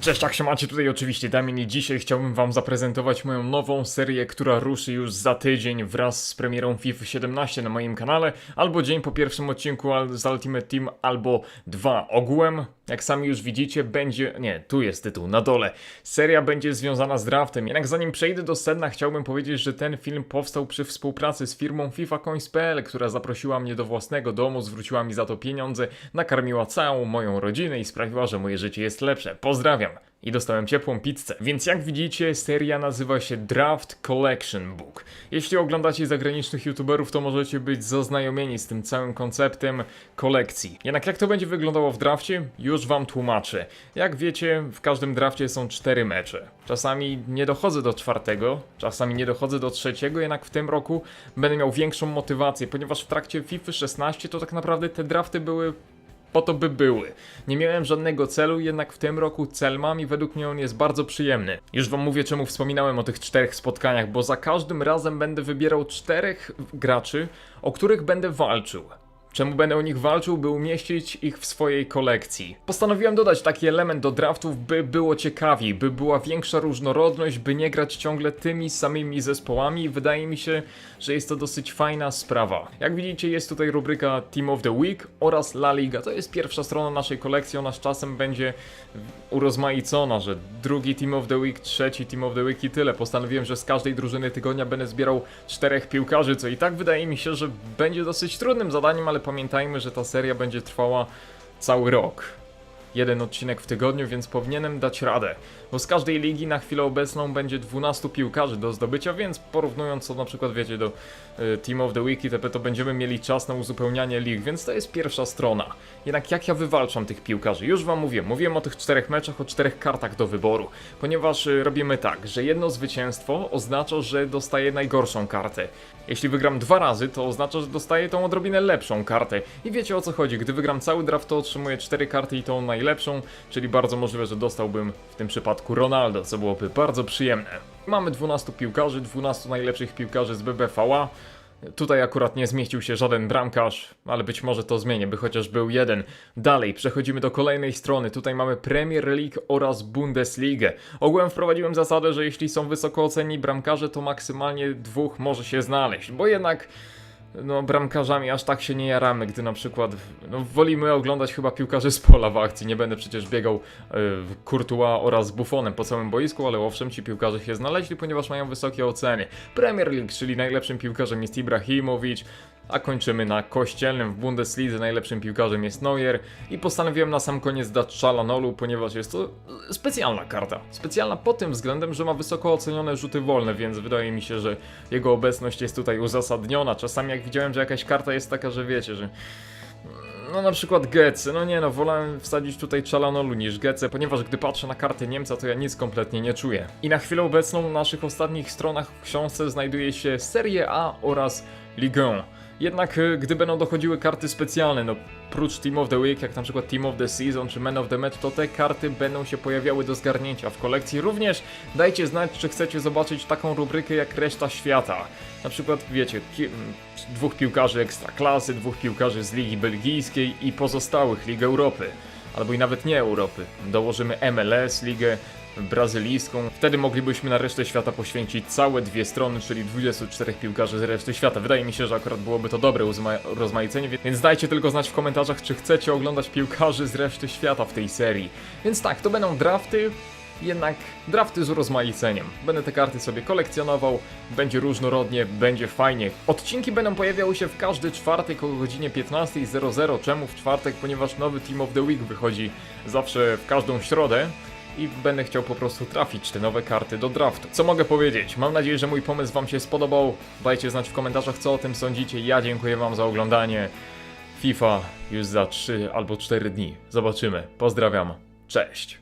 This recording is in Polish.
Cześć, jak się macie? Tutaj oczywiście Damian i dzisiaj chciałbym wam zaprezentować moją nową serię, która ruszy już za tydzień wraz z premierą FIFA 17 na moim kanale, albo dzień po pierwszym odcinku z Ultimate Team, albo dwa. Ogółem, jak sami już widzicie, będzie... nie, tu jest tytuł, na dole. Seria będzie związana z draftem, jednak zanim przejdę do sedna, chciałbym powiedzieć, że ten film powstał przy współpracy z firmą FIFACoins.pl, która zaprosiła mnie do własnego domu, zwróciła mi za to pieniądze, nakarmiła całą moją rodzinę i sprawiła, że moje życie jest lepsze. Pozdrawiam! I dostałem ciepłą pizzę. Więc jak widzicie, seria nazywa się Draft Collection Book. Jeśli oglądacie zagranicznych youtuberów, to możecie być zaznajomieni z tym całym konceptem kolekcji. Jednak jak to będzie wyglądało w drafcie, już wam tłumaczę. Jak wiecie, w każdym drafcie są cztery mecze. Czasami nie dochodzę do czwartego, czasami nie dochodzę do trzeciego, jednak w tym roku będę miał większą motywację, ponieważ w trakcie FIFA 16 to tak naprawdę te drafty były po to by były. Nie miałem żadnego celu, jednak w tym roku cel mam i według mnie on jest bardzo przyjemny. Już wam mówię, czemu wspominałem o tych czterech spotkaniach, bo za każdym razem będę wybierał czterech graczy, o których będę walczył. Czemu będę o nich walczył, by umieścić ich w swojej kolekcji? Postanowiłem dodać taki element do draftów, by było ciekawiej, by była większa różnorodność, by nie grać ciągle tymi samymi zespołami wydaje mi się, że jest to dosyć fajna sprawa. Jak widzicie jest tutaj rubryka Team of the Week oraz La Liga. To jest pierwsza strona naszej kolekcji, ona z czasem będzie urozmaicona, że drugi Team of the Week, trzeci Team of the Week i tyle. Postanowiłem, że z każdej drużyny tygodnia będę zbierał czterech piłkarzy, co i tak wydaje mi się, że będzie dosyć trudnym zadaniem, ale pamiętajmy, że ta seria będzie trwała cały rok. Jeden odcinek w tygodniu, więc powinienem dać radę. Bo z każdej ligi na chwilę obecną będzie 12 piłkarzy do zdobycia, więc porównując to na przykład, wiecie, do y, Team of the Week itp., to będziemy mieli czas na uzupełnianie lig, więc to jest pierwsza strona. Jednak jak ja wywalczam tych piłkarzy? Już wam mówię, mówiłem o tych czterech meczach, o czterech kartach do wyboru, ponieważ y, robimy tak, że jedno zwycięstwo oznacza, że dostaję najgorszą kartę. Jeśli wygram dwa razy, to oznacza, że dostaję tą odrobinę lepszą kartę. I wiecie o co chodzi, gdy wygram cały draft, to otrzymuję cztery karty i tą najlepszą, czyli bardzo możliwe, że dostałbym w tym przypadku Ronaldo, co byłoby bardzo przyjemne. Mamy 12 piłkarzy, 12 najlepszych piłkarzy z BBVA. Tutaj akurat nie zmieścił się żaden bramkarz, ale być może to zmienię, by chociaż był jeden. Dalej, przechodzimy do kolejnej strony. Tutaj mamy Premier League oraz Bundesligę. Ogółem wprowadziłem zasadę, że jeśli są wysoko oceni bramkarze, to maksymalnie dwóch może się znaleźć, bo jednak no, bramkarzami aż tak się nie jaramy, gdy na przykład no, wolimy oglądać chyba piłkarzy z pola w akcji. Nie będę przecież biegał y, Courtois oraz Buffonem po całym boisku, ale owszem, ci piłkarze się znaleźli, ponieważ mają wysokie oceny. Premier League, czyli najlepszym piłkarzem jest Ibrahimowicz, a kończymy na kościelnym w Bundeslidze. Najlepszym piłkarzem jest Neuer i postanowiłem na sam koniec dać Chalanolu, ponieważ jest to specjalna karta. Specjalna pod tym względem, że ma wysoko ocenione rzuty wolne, więc wydaje mi się, że jego obecność jest tutaj uzasadniona. Czasami jak widziałem, że jakaś karta jest taka, że wiecie, że no na przykład Gece, no nie no, wolałem wsadzić tutaj Chalanolu niż Gece, ponieważ gdy patrzę na karty Niemca, to ja nic kompletnie nie czuję. I na chwilę obecną na naszych ostatnich stronach w książce znajduje się Serie A oraz Ligue 1. Jednak y, gdy będą dochodziły karty specjalne, no prócz Team of the Week, jak na przykład Team of the Season czy Man of the Match, to te karty będą się pojawiały do zgarnięcia w kolekcji. Również dajcie znać, czy chcecie zobaczyć taką rubrykę jak reszta świata. Na przykład, wiecie, dwóch piłkarzy ekstraklasy, dwóch piłkarzy z Ligi Belgijskiej i pozostałych Lig Europy. Albo i nawet nie Europy. Dołożymy MLS, Ligę brazylijską. Wtedy moglibyśmy na resztę świata poświęcić całe dwie strony, czyli 24 piłkarzy z reszty świata. Wydaje mi się, że akurat byłoby to dobre rozmaicenie, więc dajcie tylko znać w komentarzach, czy chcecie oglądać piłkarzy z reszty świata w tej serii. Więc tak, to będą drafty, jednak drafty z urozmaiceniem. Będę te karty sobie kolekcjonował, będzie różnorodnie, będzie fajnie. Odcinki będą pojawiały się w każdy czwartek o godzinie 15.00. Czemu w czwartek? Ponieważ nowy Team of the Week wychodzi zawsze w każdą środę i będę chciał po prostu trafić te nowe karty do draftu. Co mogę powiedzieć? Mam nadzieję, że mój pomysł Wam się spodobał. Dajcie znać w komentarzach, co o tym sądzicie. Ja dziękuję Wam za oglądanie. FIFA już za 3 albo 4 dni. Zobaczymy. Pozdrawiam. Cześć.